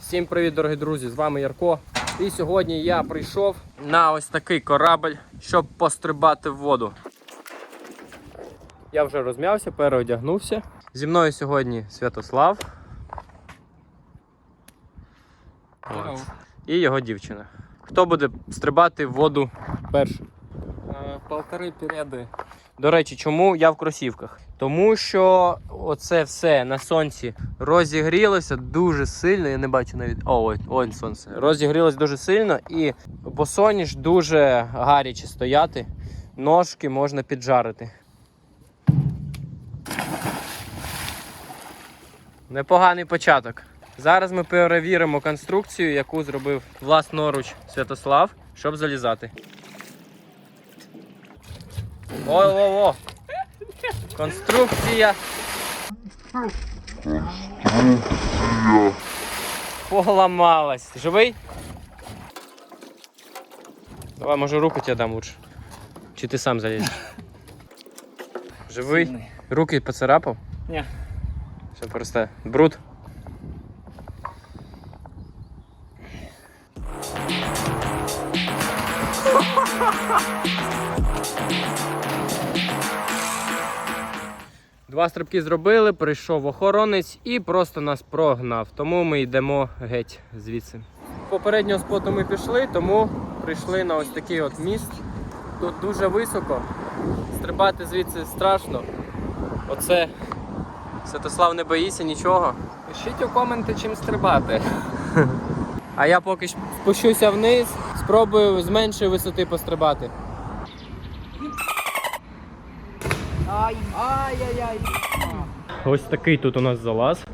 Всім привіт, дорогі друзі! З вами Ярко. І сьогодні я прийшов на ось такий корабль, щоб пострибати в воду. Я вже розм'явся, переодягнувся. Зі мною сьогодні Святослав. От. І його дівчина. Хто буде стрибати в воду першим? Полтори переди. До речі, чому я в кросівках? Тому що оце все на сонці розігрілося дуже сильно. Я не бачу навіть. О, ой, ой, сонце. Розігрілося дуже сильно і босоніж дуже гаряче стояти. Ножки можна піджарити. Непоганий початок. Зараз ми перевіримо конструкцію, яку зробив власноруч Святослав, щоб залізати. Ой-о-о! Конструкція. Поламалась. Ти живий? Давай, може руку тебе дам лучше. Чи ти сам залізеш? Живий? Сильний. Руки поцарапав? Ні. Все просто бруд. Два стрибки зробили, прийшов охоронець і просто нас прогнав. Тому ми йдемо геть звідси. Попереднього споту ми пішли, тому прийшли на ось такий от міст. Тут дуже високо. Стрибати звідси страшно. Оце Святослав не боїться нічого. Пишіть у коменти, чим стрибати. А я поки спущуся вниз, спробую з меншої висоти пострибати. Ай-яй-яй. Ось такий тут у нас залаз.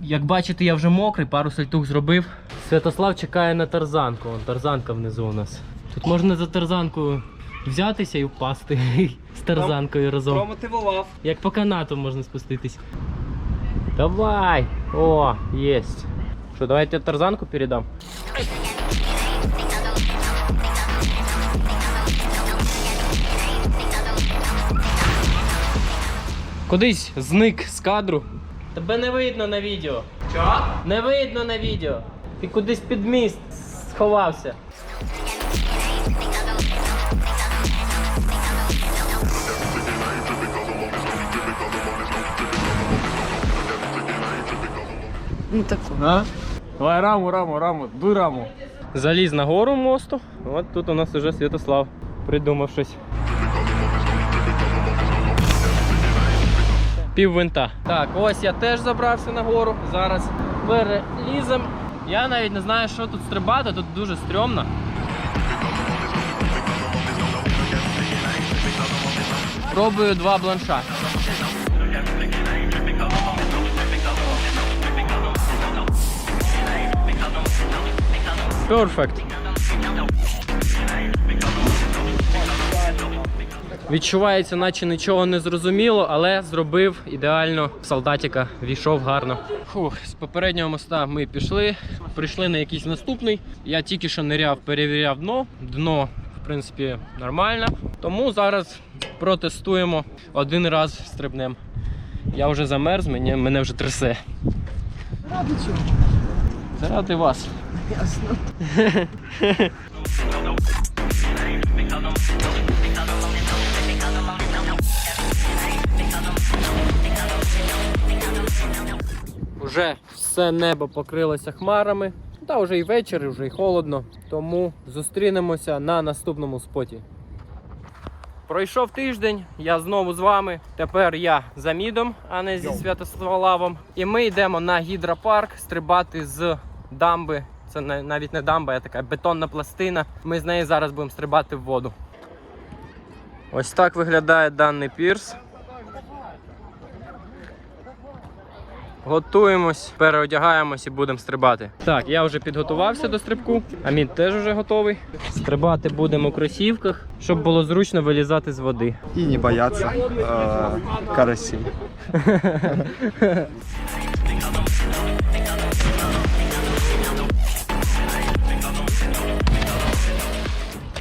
Як бачите, я вже мокрий, пару сальтух зробив. Святослав чекає на тарзанку. Вон тарзанка внизу у нас. Тут можна за тарзанку взятися і впасти з тарзанкою разом. Промотивував. Як по канату можна спуститись. Давай! О, єсть. Що, давай я тарзанку передам. Кудись зник з кадру. Тебе не видно на відео. Чо? Не видно на відео. Ти кудись під міст сховався. Ну так. А? Давай раму, раму, раму, дуй раму. Заліз на гору мосту. От тут у нас уже Святослав придумав щось. Пів винта. Так, ось я теж забрався на гору. Зараз перелізем. Я навіть не знаю, що тут стрибати, тут дуже стрьомно. Пробую два бланша. Перфект. Відчувається, наче нічого не зрозуміло, але зробив ідеально. Солдатика війшов гарно. Фух, з попереднього моста ми пішли, прийшли на якийсь наступний. Я тільки що ниряв, перевіряв дно. Дно, в принципі, нормально. Тому зараз протестуємо один раз стрибнем. Я вже замерз, мене, мене вже трясе. Ради чого? Заради вас. Ясно. Уже все небо покрилося хмарами. Та вже і вечір, і вже і холодно. Тому зустрінемося на наступному споті. Пройшов тиждень, я знову з вами. Тепер я за мідом, а не зі Святославом. І ми йдемо на гідропарк стрибати з дамби. Це навіть не дамба, а така бетонна пластина. Ми з неї зараз будемо стрибати в воду. Ось так виглядає даний пірс. Готуємось, переодягаємось і будемо стрибати. Так, я вже підготувався до стрибку. Амін теж вже готовий. Стрибати будемо у кросівках, щоб було зручно вилізати з води. И не бояться э, карасей.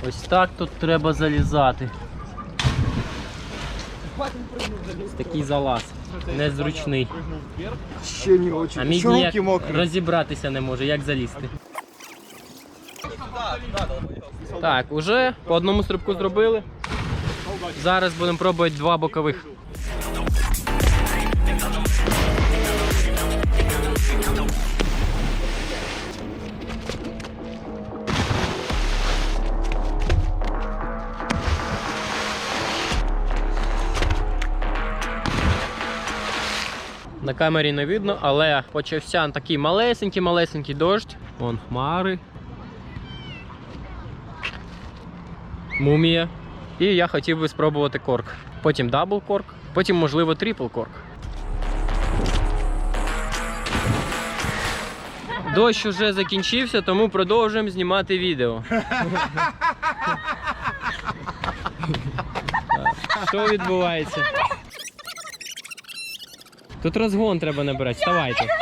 Ось так тут треба залізати. Такий залаз. Незручний. Ще не очі. А мій ніяк розібратися не може, як залізти. Так, уже по одному стрибку зробили. Зараз будемо пробувати два бокових. Камері не видно, але почався такий малесенький-малесенький дощ. Вон хмари. Мумія. І я хотів би спробувати корк. Потім дабл корк, потім, можливо, трипл корк. Дощ уже закінчився, тому продовжуємо знімати відео. Що відбувається? Тут розгон треба набирати. Вставайте. Що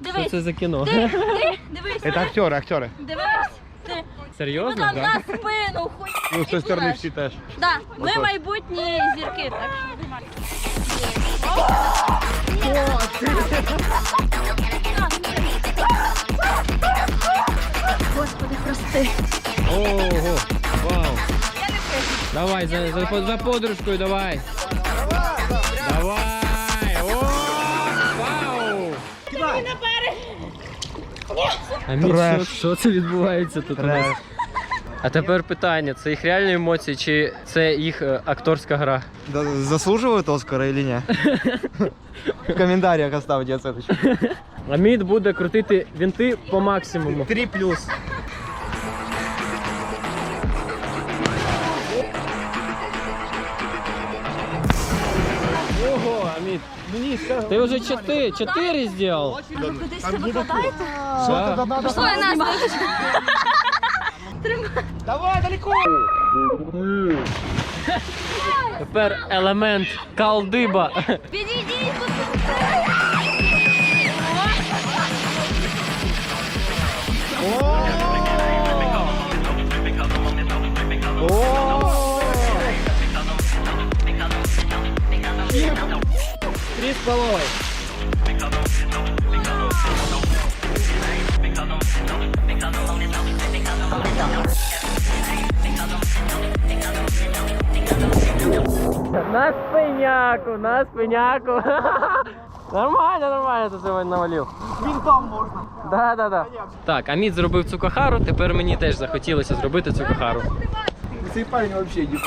Дивись, це за кіно? дивись, Це актери, актери. дивись. Ти Серйозно? там Да? на спину хуй. Ну, з сторони всі теж. Да, ми майбутні зірки, так Господи, прости. Ого, вау. Давай, за, за, за подружкою давай. Давай. О, вау. А мій, що, Треш. що це відбувається тут у нас? А тепер питання: це їх реальні емоції чи це їх е, акторська гра? Да, заслуживают Оскара или нет? В комментариях оставьте оценочку. Амід буде крутити вінти по максимуму. 3 плюс. Ого, Амід. Ти вже чотири, чотири зробив? Ви кудись це викладаєте? Да. Пішло я нас. Тепер елемент калдиба. Підійдіть, будь ласка. Три з. На спиняку, на спиняку. Нормально, нормально ти сьогодні навалив. Вінтом можна. Да, да, да. Так, Амід зробив цукохару, тепер мені теж захотілося зробити цукохару. Цей парень вообще не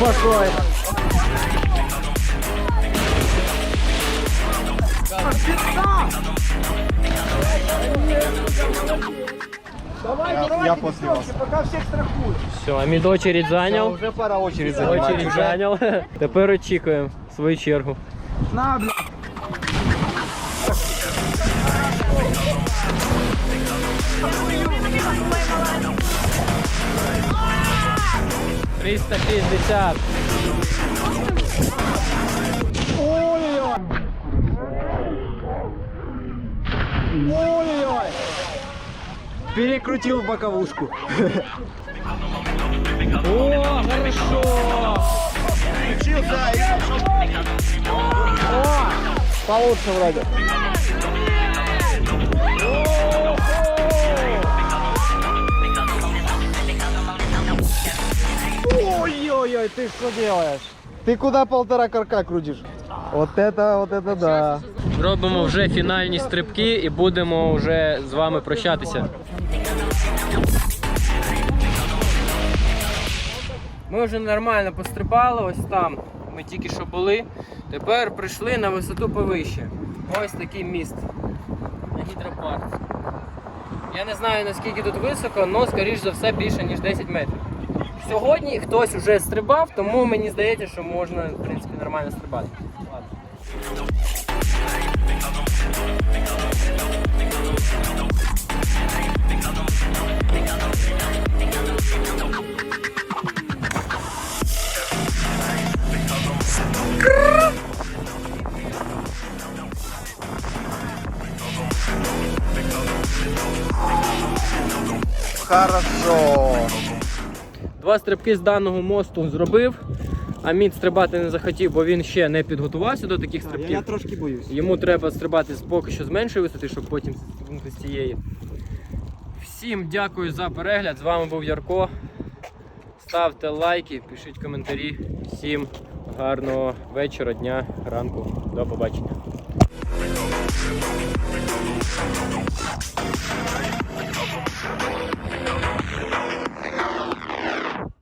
Спокойно. Я после вас. Все, Амід очередь зайняв. Уже пора очередь занимать. Очередь зайняв. Тепер очікуємо свою чергу. На, бля. Триста п'ятдесят. Перекрутил боковушку. О, хорошо. Получше вроде. Ой-ой-ой, ты что делаешь? Ты куда полтора карка крутишь? Вот это, вот это да. Робимо вже фінальні стрибки і будемо вже з вами прощатися. Ми вже нормально пострибали, ось там. Ми тільки що були. Тепер прийшли на висоту повище. Ось такий міст. Гідропарк. Я не знаю наскільки тут високо, але скоріш за все більше ніж 10 метрів. Сьогодні хтось вже стрибав, тому мені здається, що можна в принципі нормально стрибати. Ладно. Хорошо. Два стрибки з даного мосту зробив, а мід стрибати не захотів, бо він ще не підготувався до таких стрибків. трошки боюсь. Йому треба стрибати поки що з меншої висоти, щоб потім стрибнути з цієї. Всім дякую за перегляд. З вами був Ярко. Ставте лайки, пишіть коментарі. Всім гарного вечора, дня, ранку. До побачення.